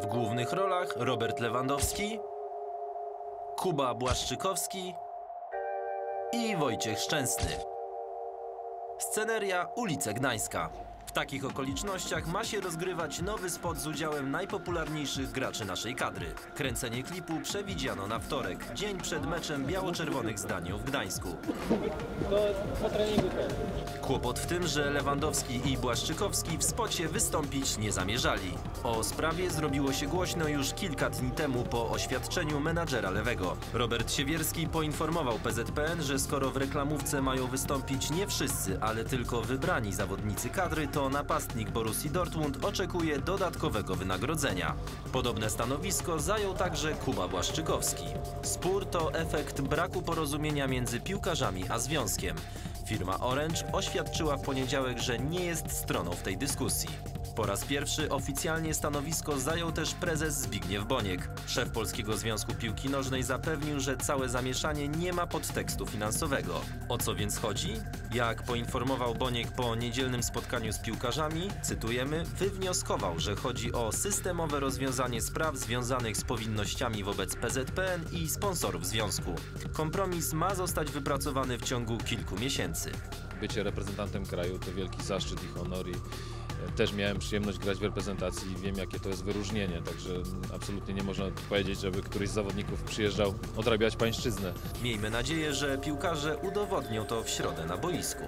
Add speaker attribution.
Speaker 1: W głównych rolach Robert Lewandowski, Kuba Błaszczykowski i Wojciech Szczęsny. Sceneria Ulice Gdańska. Takich okolicznościach ma się rozgrywać nowy spot z udziałem najpopularniejszych graczy naszej kadry. Kręcenie klipu przewidziano na wtorek, dzień przed meczem biało-czerwonych z Danią w Gdańsku. Kłopot w tym, że Lewandowski i Błaszczykowski w spocie wystąpić nie zamierzali. O sprawie zrobiło się głośno już kilka dni temu po oświadczeniu menadżera lewego. Robert Siewierski poinformował PZPN, że skoro w reklamówce mają wystąpić nie wszyscy, ale tylko wybrani zawodnicy kadry, to napastnik Borussii Dortmund oczekuje dodatkowego wynagrodzenia. Podobne stanowisko zajął także Kuba Błaszczykowski. Spór to efekt braku porozumienia między piłkarzami a związkiem. Firma Orange oświadczyła w poniedziałek, że nie jest stroną w tej dyskusji. Po raz pierwszy oficjalnie stanowisko zajął też prezes Zbigniew Boniek. Szef Polskiego Związku Piłki Nożnej zapewnił, że całe zamieszanie nie ma podtekstu finansowego. O co więc chodzi? Jak poinformował Boniek po niedzielnym spotkaniu z piłkarzami, cytujemy, wywnioskował, że chodzi o systemowe rozwiązanie spraw związanych z powinnościami wobec PZPN i sponsorów związku. Kompromis ma zostać wypracowany w ciągu kilku miesięcy.
Speaker 2: Bycie reprezentantem kraju to wielki zaszczyt i honor i e, też miałem przyjemność grać w reprezentacji i wiem jakie to jest wyróżnienie, także absolutnie nie można powiedzieć, żeby któryś z zawodników przyjeżdżał odrabiać pańszczyznę.
Speaker 1: Miejmy nadzieję, że piłkarze udowodnią to w środę na boisku.